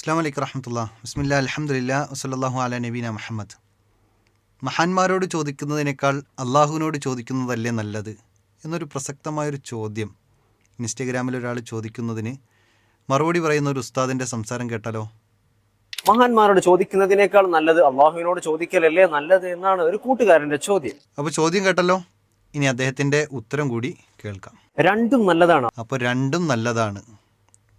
അസ്സാം വലൈക്കും റഹമത്തുള്ള ബിസ്മില്ല അലഹമുല്ല വസ്ലാഹു അല നബീന മുഹമ്മദ്. മഹാന്മാരോട് ചോദിക്കുന്നതിനേക്കാൾ അള്ളാഹുവിനോട് ചോദിക്കുന്നതല്ലേ നല്ലത് എന്നൊരു പ്രസക്തമായൊരു ചോദ്യം. ഇൻസ്റ്റഗ്രാമിൽ ഒരാൾ ചോദിക്കുന്നതിന് മറുപടി പറയുന്ന ഒരു ഉസ്താദിന്റെ സംസാരം കേട്ടാലോ? മഹാന്മാരോട് ചോദിക്കുന്നതിനേക്കാൾ നല്ലത് അള്ളാഹുവിനോട് ചോദിക്കലല്ലേ നല്ലത് എന്നാണ് ഒരു കൂട്ടുകാരന്റെ ചോദ്യം. അപ്പോൾ ചോദ്യം കേട്ടല്ലോ? ഇനി അദ്ദേഹത്തിന്റെ ഉത്തരം കൂടി കേൾക്കാം. രണ്ടും നല്ലതാണ്. അപ്പോൾ രണ്ടും നല്ലതാണ്.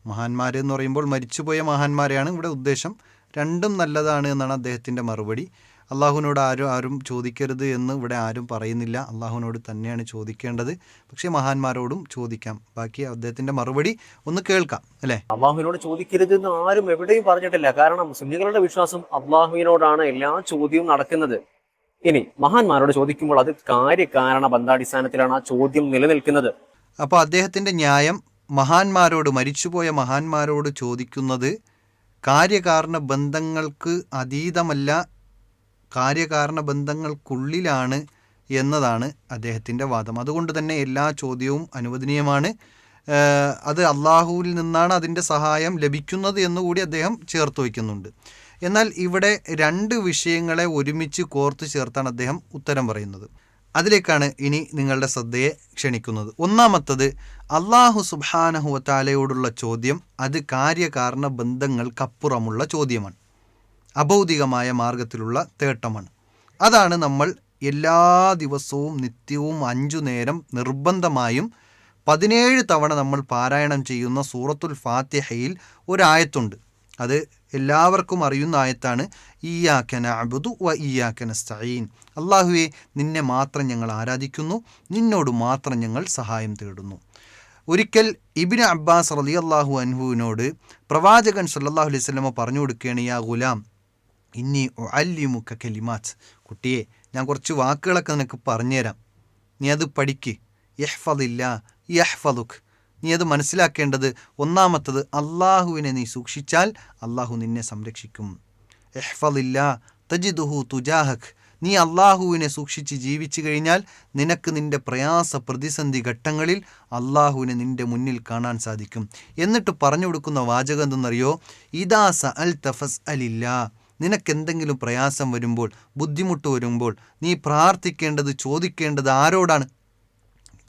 മഹാന്മാർ എന്ന് പറയുമ്പോൾ മരിച്ചുപോയ മഹാന്മാരെയാണ് ഇവിടെ ഉദ്ദേശം. രണ്ടും നല്ലതാണ് എന്നാണ് അദ്ദേഹത്തിന്റെ മറുപടി. അള്ളാഹുവിനോട് ആരും ആരും ചോദിക്കരുത് എന്ന് ഇവിടെ ആരും പറയുന്നില്ല. അള്ളാഹുവിനോട് തന്നെയാണ് ചോദിക്കേണ്ടത്. പക്ഷേ മഹാന്മാരോടും ചോദിക്കാം. ബാക്കി അദ്ദേഹത്തിന്റെ മറുപടി ഒന്ന് കേൾക്കാം അല്ലേ? അള്ളാഹുവിനോട് ചോദിക്കരുത് എന്ന് ആരും എവിടെയും പറഞ്ഞിട്ടില്ല. കാരണം സുന്നികളുടെ വിശ്വാസം അള്ളാഹുവിനോടാണ് എല്ലാ ചോദ്യവും നടക്കുന്നത്. ഇനി മഹാന്മാരോട് ചോദിക്കുമ്പോൾ അത് കാര്യകാരണ ബന്ധാടിസ്ഥാനത്തിലാണ് ആ ചോദ്യം നിലനിൽക്കുന്നത്. അപ്പോൾ അദ്ദേഹത്തിന്റെ ന്യായം മഹാന്മാരോട് മരിച്ചുപോയ മഹാന്മാരോട് ചോദിക്കുന്നത് കാര്യകാരണ ബന്ധങ്ങൾക്ക് അതീതമല്ല കാര്യകാരണ ബന്ധങ്ങൾക്കുള്ളിലാണ് എന്നതാണ് അദ്ദേഹത്തിന്റെ വാദം. അതുകൊണ്ട് തന്നെ എല്ലാ ചോദ്യവും അനുവദനീയമാണ്. അത് അള്ളാഹുവിൽ നിന്നാണ് അതിന്റെ സഹായം ലഭിക്കുന്നത് എന്നുകൂടി അദ്ദേഹം ചേർത്ത് വയ്ക്കുന്നുണ്ട്. എന്നാൽ ഇവിടെ രണ്ട് വിഷയങ്ങളെ ഒരുമിച്ച് കോർത്ത് ചേർത്താണ് അദ്ദേഹം ഉത്തരം പറയുന്നത്. അതിലേക്കാണ് ഇനി നിങ്ങളുടെ ശ്രദ്ധയെ ക്ഷണിക്കുന്നത്. ഒന്നാമത്തത് അള്ളാഹു സുബാനഹുവത്താലയോടുള്ള ചോദ്യം അത് കാര്യകാരണ ബന്ധങ്ങൾക്കപ്പുറമുള്ള ചോദ്യമാണ്. അഭൗതികമായ മാർഗത്തിലുള്ള തേട്ടമാണ്. അതാണ് നമ്മൾ എല്ലാ ദിവസവും നിത്യവും അഞ്ചു നേരം നിർബന്ധമായും പതിനേഴ് തവണ നമ്മൾ പാരായണം ചെയ്യുന്ന സൂറത്തുൽ ഫാത്തിഹയിൽ ഒരായത്തുണ്ട്. അത് എല്ലാവർക്കും അറിയുന്ന ആയത്താണ് ഈയാക്കന അബുദു വ ഈയാക്കന സ്തഈൻ അള്ളാഹുവെ നിന്നെ മാത്രം ഞങ്ങൾ ആരാധിക്കുന്നു നിന്നോട് മാത്രം ഞങ്ങൾ സഹായം തേടുന്നു. ഒരിക്കൽ ഇബിന് അബ്ബാസ് റലി അള്ളാഹു അൻഹുവിനോട് പ്രവാചകൻ സല്ലാഹു അലൈഹി പറഞ്ഞു കൊടുക്കുകയാണ് യാ ഗുലാം ഇന്നി അല്ലിമുക്ക കലിമാത്ത്. കുട്ടിയെ ഞാൻ കുറച്ച് വാക്കുകളൊക്കെ നിനക്ക് പറഞ്ഞുതരാം. നീ അത് പഠിക്ക്. യഹ്ഫദില്ല യഹ്ഫദുഖ് നീ അത് മനസ്സിലാക്കേണ്ടത് ഒന്നാമത്തത് അള്ളാഹുവിനെ നീ സൂക്ഷിച്ചാൽ അള്ളാഹു നിന്നെ സംരക്ഷിക്കും. എഹ്ഫലില്ല തജിദുഹു തുജാഹഖ് നീ അള്ളാഹുവിനെ സൂക്ഷിച്ച് ജീവിച്ചു കഴിഞ്ഞാൽ നിനക്ക് നിന്റെ പ്രയാസ പ്രതിസന്ധി ഘട്ടങ്ങളിൽ അള്ളാഹുവിനെ നിന്റെ മുന്നിൽ കാണാൻ സാധിക്കും. എന്നിട്ട് പറഞ്ഞു കൊടുക്കുന്ന വാചകം എന്തെന്നറിയോ? ഇദാ സ അൽ തഫസ് അലില്ല നിനക്കെന്തെങ്കിലും പ്രയാസം വരുമ്പോൾ ബുദ്ധിമുട്ട് വരുമ്പോൾ നീ പ്രാർത്ഥിക്കേണ്ടത് ചോദിക്കേണ്ടത് ആരോടാണ്?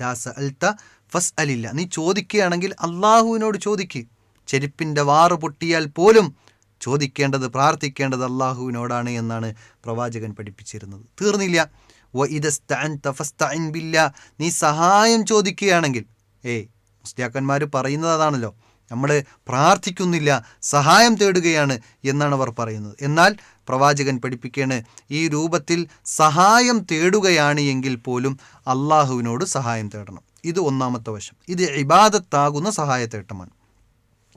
ദാസ അൽത്ത ഫസ് അലില്ല നീ ചോദിക്കുകയാണെങ്കിൽ അള്ളാഹുവിനോട് ചോദിക്ക്. ചെരുപ്പിന്റെ വാറ് പൊട്ടിയാൽ പോലും ചോദിക്കേണ്ടത് പ്രാർത്ഥിക്കേണ്ടത് അള്ളാഹുവിനോടാണ് എന്നാണ് പ്രവാചകൻ പഠിപ്പിച്ചിരുന്നത്. തീർന്നില്ല. വ ഇതസ്തഅൻ തഫസ്തഅൻ ബില്ല. നീ സഹായം ചോദിക്കുകയാണെങ്കിൽ ഏയ് മുസ്ലിയാക്കന്മാർ പറയുന്നത് അതാണല്ലോ. നമ്മൾ പ്രാർത്ഥിക്കുന്നില്ല സഹായം തേടുകയാണ് എന്നാണ് അവർ പറയുന്നത്. എന്നാൽ പ്രവാചകൻ പഠിപ്പിക്കുകയാണ് ഈ രൂപത്തിൽ സഹായം തേടുകയാണ് എങ്കിൽ പോലും അള്ളാഹുവിനോട് സഹായം തേടണം. ഇത് ഒന്നാമത്തെ വശം. ഇത് ഇബാദത്താകുന്ന സഹായത്തേട്ടമാണ്.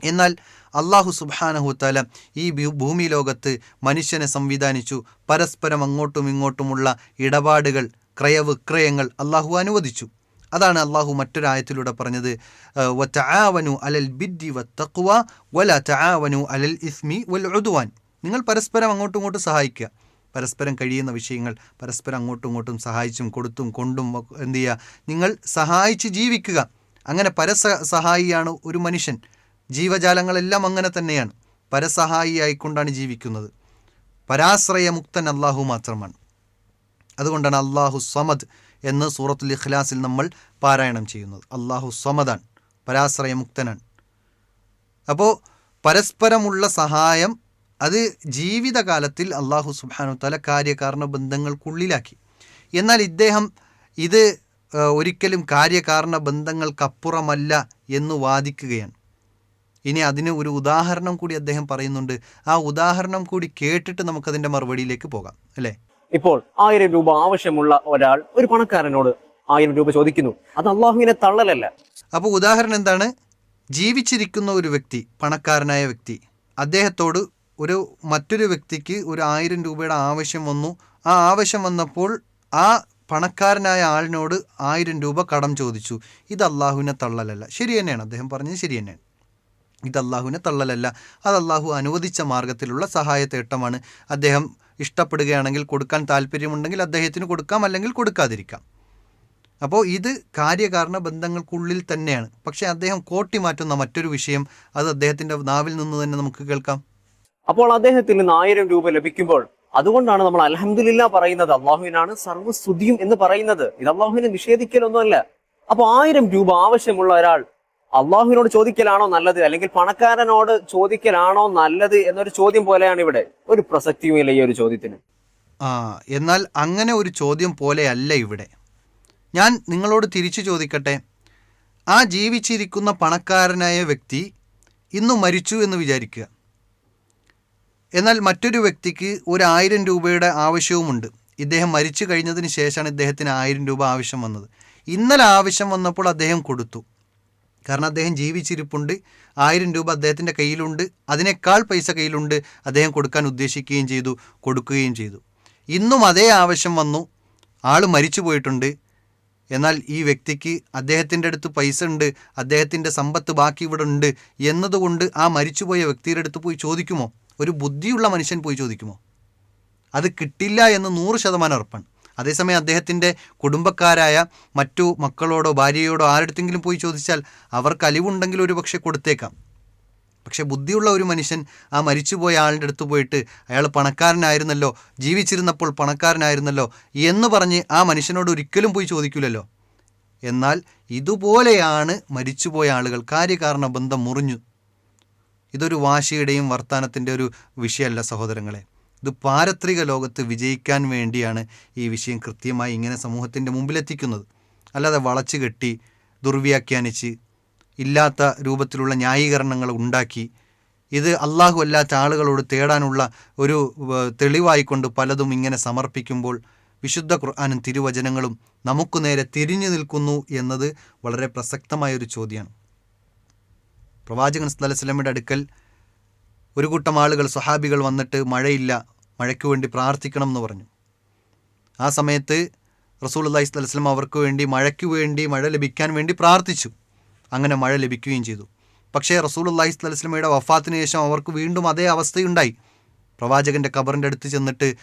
എന്നാൽ അള്ളാഹു സുബാനഹുത്താല ഈ ഭൂമി ലോകത്ത് മനുഷ്യനെ സംവിധാനിച്ചു. പരസ്പരം അങ്ങോട്ടും ഇങ്ങോട്ടുമുള്ള ഇടപാടുകൾ ക്രയവിക്രയങ്ങൾ അള്ളാഹു അനുവദിച്ചു. അതാണ് അള്ളാഹു മറ്റൊരായത്തിലൂടെ പറഞ്ഞത് അലൽ ബിദ്ദി അലൽ ഇസ്മി വൽ ഉദ്വാൻ. നിങ്ങൾ പരസ്പരം അങ്ങോട്ടും ഇങ്ങോട്ടും സഹായിക്കുക. പരസ്പരം കഴിയുന്ന വിഷയങ്ങൾ പരസ്പരം അങ്ങോട്ടും ഇങ്ങോട്ടും സഹായിച്ചും കൊടുത്തും കൊണ്ടും എന്ത് ചെയ്യുക നിങ്ങൾ സഹായിച്ച് ജീവിക്കുക. അങ്ങനെ പരസ സഹായിയാണ് ഒരു മനുഷ്യൻ. ജീവജാലങ്ങളെല്ലാം അങ്ങനെ തന്നെയാണ്. പരസഹായിയായിക്കൊണ്ടാണ് ജീവിക്കുന്നത്. പരാശ്രയമുക്തൻ അള്ളാഹു മാത്രമാണ്. അതുകൊണ്ടാണ് അള്ളാഹു സമദ് എന്ന് സൂറത്തുൽ ഇഖ്ലാസിൽ നമ്മൾ പാരായണം ചെയ്യുന്നത്. അള്ളാഹു സമദാണ് പരാശ്രയമുക്തനാണ്. അപ്പോൾ പരസ്പരമുള്ള സഹായം അത് ജീവിതകാലത്തിൽ അള്ളാഹു സുബാനു തല കാര്യകാരണ ബന്ധങ്ങൾക്കുള്ളിലാക്കി എന്നാൽ ഇദ്ദേഹം ഇത് ഒരിക്കലും കാര്യകാരണ ബന്ധങ്ങൾക്കപ്പുറമല്ല എന്ന് വാദിക്കുകയാണ്. ഇനി അതിന് ഒരു ഉദാഹരണം കൂടി അദ്ദേഹം പറയുന്നുണ്ട്. ആ ഉദാഹരണം കൂടി കേട്ടിട്ട് നമുക്ക് അതിന്റെ മറുപടിയിലേക്ക് പോകാം അല്ലേ? ഇപ്പോൾ ആയിരം രൂപ ആവശ്യമുള്ള ഒരാൾ ഒരു പണക്കാരനോട് ആയിരം രൂപ ചോദിക്കുന്നു. അത് അള്ളാഹുവിനെ തള്ളലല്ല. അപ്പോൾ ഉദാഹരണം എന്താണ്? ജീവിച്ചിരിക്കുന്ന ഒരു വ്യക്തി പണക്കാരനായ വ്യക്തി അദ്ദേഹത്തോട് ഒരു മറ്റൊരു വ്യക്തിക്ക് ഒരു ആയിരം രൂപയുടെ ആവശ്യം വന്നു. ആ ആവശ്യം വന്നപ്പോൾ ആ പണക്കാരനായ ആളിനോട് ആയിരം രൂപ കടം ചോദിച്ചു. ഇത് അള്ളാഹുവിനെ തള്ളലല്ല. ശരി തന്നെയാണ്. അദ്ദേഹം പറഞ്ഞത് ശരി തന്നെയാണ്. ഇത് അള്ളാഹുവിനെ തള്ളലല്ല. അത് അള്ളാഹു അനുവദിച്ച മാർഗത്തിലുള്ള സഹായത്തേട്ടമാണ് അദ്ദേഹം ഇഷ്ടപ്പെടുകയാണെങ്കിൽ കൊടുക്കാൻ താല്പര്യമുണ്ടെങ്കിൽ അദ്ദേഹത്തിന് കൊടുക്കാം അല്ലെങ്കിൽ കൊടുക്കാതിരിക്കാം. അപ്പോൾ ഇത് കാര്യകാരണ ബന്ധങ്ങൾക്കുള്ളിൽ തന്നെയാണ്. പക്ഷേ അദ്ദേഹം കോട്ടി മാറ്റുന്ന മറ്റൊരു വിഷയം അത് അദ്ദേഹത്തിന്റെ നാവിൽ നിന്ന് തന്നെ നമുക്ക് കേൾക്കാം. അപ്പോൾ അദ്ദേഹത്തിന് ആയിരം രൂപ ലഭിക്കുമ്പോൾ അതുകൊണ്ടാണ് നമ്മൾ അലഹമില്ല പറയുന്നത് അള്ളാഹുവിനാണ് സർവസ്തുതിയും എന്ന് പറയുന്നത്. ഇത് അള്ളാഹുവിനെ നിഷേധിക്കലൊന്നുമല്ല. അപ്പൊ ആയിരം രൂപ ആവശ്യമുള്ള ഒരാൾ അള്ളാഹുവിനോട് ചോദിക്കലാണോ നല്ലത്? അല്ലെങ്കിൽ പണക്കാരനോട് ചോദിക്കലാണോ നല്ലത് എന്നൊരു ചോദ്യം പോലെയാണ് ഇവിടെ. ഒരു പ്രസക്തിയുമില്ല ഈ ഒരു ചോദ്യത്തിന്. ആ എന്നാൽ അങ്ങനെ ഒരു ചോദ്യം പോലെയല്ല ഇവിടെ. ഞാൻ നിങ്ങളോട് തിരിച്ചു ചോദിക്കട്ടെ. ആ ജീവിച്ചിരിക്കുന്ന പണക്കാരനായ വ്യക്തി ഇന്നു മരിച്ചു എന്ന് വിചാരിക്കുക. എന്നാൽ മറ്റൊരു വ്യക്തിക്ക് ഒരു ആയിരം രൂപയുടെ ആവശ്യവുമുണ്ട്. ഇദ്ദേഹം മരിച്ചു കഴിഞ്ഞതിന് ശേഷമാണ് ഇദ്ദേഹത്തിന് ആയിരം രൂപ ആവശ്യം വന്നത്. ഇന്നലെ ആവശ്യം വന്നപ്പോൾ അദ്ദേഹം കൊടുത്തു. കാരണം അദ്ദേഹം ജീവിച്ചിരിപ്പുണ്ട് ആയിരം രൂപ അദ്ദേഹത്തിന്റെ കയ്യിലുണ്ട് അതിനേക്കാൾ പൈസ കയ്യിലുണ്ട് അദ്ദേഹം കൊടുക്കാൻ ഉദ്ദേശിക്കുകയും ചെയ്തു കൊടുക്കുകയും ചെയ്തു. ഇന്നും അതേ ആവശ്യം വന്നു. ആൾ മരിച്ചു പോയിട്ടുണ്ട്. എന്നാൽ ഈ വ്യക്തിക്ക് അദ്ദേഹത്തിന്റെ അടുത്ത് പൈസ ഉണ്ട് അദ്ദേഹത്തിന്റെ സമ്പത്ത് ബാക്കി ഇവിടെ ഉണ്ട് എന്നതുകൊണ്ട് ആ മരിച്ചുപോയ വ്യക്തിയുടെ അടുത്ത് പോയി ചോദിക്കുമോ? ഒരു ബുദ്ധിയുള്ള മനുഷ്യൻ പോയി ചോദിക്കുമോ? അത് കിട്ടില്ല എന്ന് നൂറ് ശതമാനം ഉറപ്പാണ്. അതേസമയം അദ്ദേഹത്തിന്റെ കുടുംബക്കാരായ മറ്റു മക്കളോടോ ഭാര്യയോടോ ആരുടെങ്കിലും പോയി ചോദിച്ചാൽ അവർക്ക് അലിവുണ്ടെങ്കിൽ ഒരു പക്ഷേ കൊടുത്തേക്കാം. പക്ഷെ ബുദ്ധിയുള്ള ഒരു മനുഷ്യൻ ആ മരിച്ചുപോയ ആളുടെ അടുത്ത് പോയിട്ട് അയാൾ പണക്കാരനായിരുന്നല്ലോ ജീവിച്ചിരുന്നപ്പോൾ പണക്കാരനായിരുന്നല്ലോ എന്ന് പറഞ്ഞ് ആ മനുഷ്യനോട് ഒരിക്കലും പോയി ചോദിക്കില്ലല്ലോ എന്നാൽ ഇതുപോലെയാണ് മരിച്ചുപോയ ആളുകൾ. കാര്യകാരണ ബന്ധം മുറിഞ്ഞു. ഇതൊരു വാശിയുടെയും വർത്തമാനത്തിന്റെ ഒരു വിഷയമല്ല സഹോദരങ്ങളെ. ഇത് പാരത്രിക ലോകത്ത് വിജയിക്കാൻ വേണ്ടിയാണ് ഈ വിഷയം കൃത്യമായി ഇങ്ങനെ സമൂഹത്തിന്റെ മുമ്പിലെത്തിക്കുന്നത്. അല്ലാതെ വളച്ചു കെട്ടി ദുർവ്യാഖ്യാനിച്ച് ഇല്ലാത്ത രൂപത്തിലുള്ള ന്യായീകരണങ്ങൾ ഉണ്ടാക്കി ഇത് അള്ളാഹു അല്ലാത്ത ആളുകളോട് തേടാനുള്ള ഒരു തെളിവായിക്കൊണ്ട് പലതും ഇങ്ങനെ സമർപ്പിക്കുമ്പോൾ വിശുദ്ധ ഖുർആാനും തിരുവചനങ്ങളും നമുക്ക് നേരെ തിരിഞ്ഞു നിൽക്കുന്നു എന്നത് വളരെ പ്രസക്തമായൊരു ചോദ്യമാണ്. പ്രവാചകൻ സ്ഥലസ്ലമിയുടെ അടുക്കൽ ഒരു കൂട്ടം ആളുകൾ സ്വഹാബികൾ വന്നിട്ട് മഴയില്ല മഴയ്ക്ക് വേണ്ടി പ്രാർത്ഥിക്കണം എന്ന് പറഞ്ഞു. ആ സമയത്ത് റസൂൽ അള്ളഹി സ്വലസ്ലം അവർക്ക് വേണ്ടി മഴയ്ക്ക് വേണ്ടി മഴ ലഭിക്കാൻ വേണ്ടി പ്രാർത്ഥിച്ചു. അങ്ങനെ മഴ ലഭിക്കുകയും ചെയ്തു. പക്ഷേ റസൂൽ അള്ളഹി സ്വലസ്ലമയുടെ വഫാത്തിന് ശേഷം അവർക്ക് വീണ്ടും അതേ അവസ്ഥയുണ്ടായി. പ്രവാചകന്റെ ഖബറിന്റെ അടുത്ത് ചെന്നിട്ട്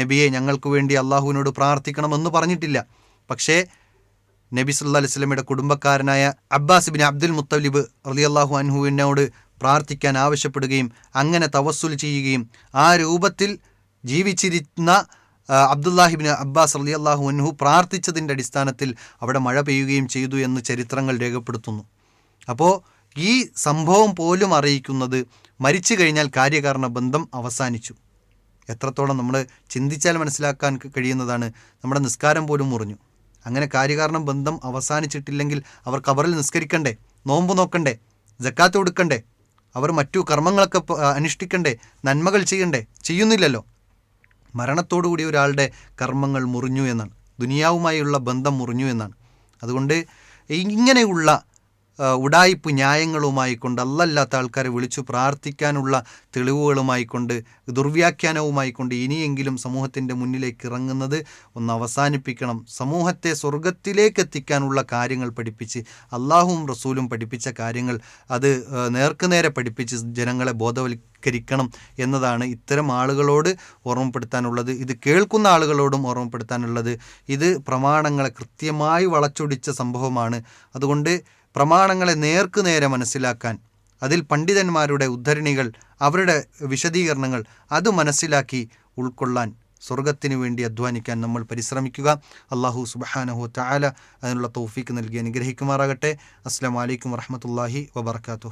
നബിയെ ഞങ്ങൾക്ക് വേണ്ടി അള്ളാഹുവിനോട് പ്രാർത്ഥിക്കണമെന്ന് പറഞ്ഞിട്ടില്ല. പക്ഷേ നബി സല്ലാ അലൈഹി സ്വലമയുടെ കുടുംബക്കാരനായ അബ്ബാസ് ബിൻ അബ്ദുൽ മുത്തലിബ് റളിയല്ലാഹു അൻഹുവിനോട് പ്രാർത്ഥിക്കാൻ ആവശ്യപ്പെടുകയും അങ്ങനെ തവസ്സുൽ ചെയ്യുകയും ആ രൂപത്തിൽ ജീവിച്ചിരുന്ന അബ്ദുല്ലാഹിബിന് അബ്ബാസ് റളിയല്ലാഹു അൻഹു പ്രാർത്ഥിച്ചതിന്റെ അടിസ്ഥാനത്തിൽ അവിടെ മഴ പെയ്യുകയും ചെയ്തു എന്ന് ചരിത്രങ്ങൾ രേഖപ്പെടുത്തുന്നു. അപ്പോൾ ഈ സംഭവം പോലും അറിയിക്കുന്നത് മരിച്ചു കഴിഞ്ഞാൽ കാര്യകാരണ ബന്ധം അവസാനിച്ചു. എത്രത്തോളം നമ്മൾ ചിന്തിച്ചാൽ മനസ്സിലാക്കാൻ കഴിയുന്നതാണ് നമ്മുടെ നിസ്കാരം പോലും മുറിഞ്ഞു. അങ്ങനെ കാര്യകാരണം ബന്ധം അവസാനിച്ചിട്ടില്ലെങ്കിൽ അവർ കബറിൽ നിസ്കരിക്കണ്ടേ നോമ്പ് നോക്കണ്ടേ ജക്കാത്ത് കൊടുക്കണ്ടേ അവർ മറ്റു കർമ്മങ്ങളൊക്കെ അനുഷ്ഠിക്കണ്ടേ നന്മകൾ ചെയ്യണ്ടേ ചെയ്യുന്നില്ലല്ലോ. മരണത്തോടുകൂടി ഒരാളുടെ കർമ്മങ്ങൾ മുറിഞ്ഞു എന്നാണ്. ദുനിയാവുമായുള്ള ബന്ധം മുറിഞ്ഞു എന്നാണ്. അതുകൊണ്ട് ഇങ്ങനെയുള്ള ആ, ഉഡായിപ്പ് ന്യായങ്ങളുമായി കൊണ്ട് അല്ലല്ലാത്ത ആൾക്കാരെ വിളിച്ചു പ്രാർത്ഥിക്കാനുള്ള തെളിവുകളുമായി കൊണ്ട് ദുർവ്യാഖ്യാനവുമായി കൊണ്ട് ഇനിയെങ്കിലും സമൂഹത്തിന്റെ മുന്നിലേക്ക് ഇറങ്ങുന്നത് ഒന്ന് അവസാനിപ്പിക്കണം. സമൂഹത്തെ സ്വർഗത്തിലേക്ക് എത്തിക്കാനുള്ള കാര്യങ്ങൾ പഠിപ്പിച്ച് അള്ളാഹുവും റസൂലും പഠിപ്പിച്ച കാര്യങ്ങൾ അത് നേർക്കുനേരെ പഠിപ്പിച്ച് ജനങ്ങളെ ബോധവൽക്കരിക്കണം എന്നതാണ് ഇത്തരം ആളുകളോട് ഓർമ്മപ്പെടുത്താനുള്ളത്. ഇത് കേൾക്കുന്ന ആളുകളോടും ഓർമ്മപ്പെടുത്താനുള്ളത്. ഇത് പ്രമാണങ്ങളെ കൃത്യമായി വളച്ചൊടിച്ച സംഭവമാണ്. അതുകൊണ്ട് പ്രമാണങ്ങളെ നേർക്കുനേരെ മനസ്സിലാക്കാൻ അതിൽ പണ്ഡിതന്മാരുടെ ഉദ്ധരണികൾ അവരുടെ വിശദീകരണങ്ങൾ അത് മനസ്സിലാക്കി ഉൾക്കൊള്ളാൻ സ്വർഗത്തിനു വേണ്ടി അധ്വാനിക്കാൻ നമ്മൾ പരിശ്രമിക്കുക. അള്ളാഹു സുബഹാനഹു താല അതിനുള്ള തൗഫീക്ക് നൽകി അനുഗ്രഹിക്കുമാറാകട്ടെ. അസ്സാം വലൈക്കും വറഹമത്തല്ലാഹി വബർക്കാത്തു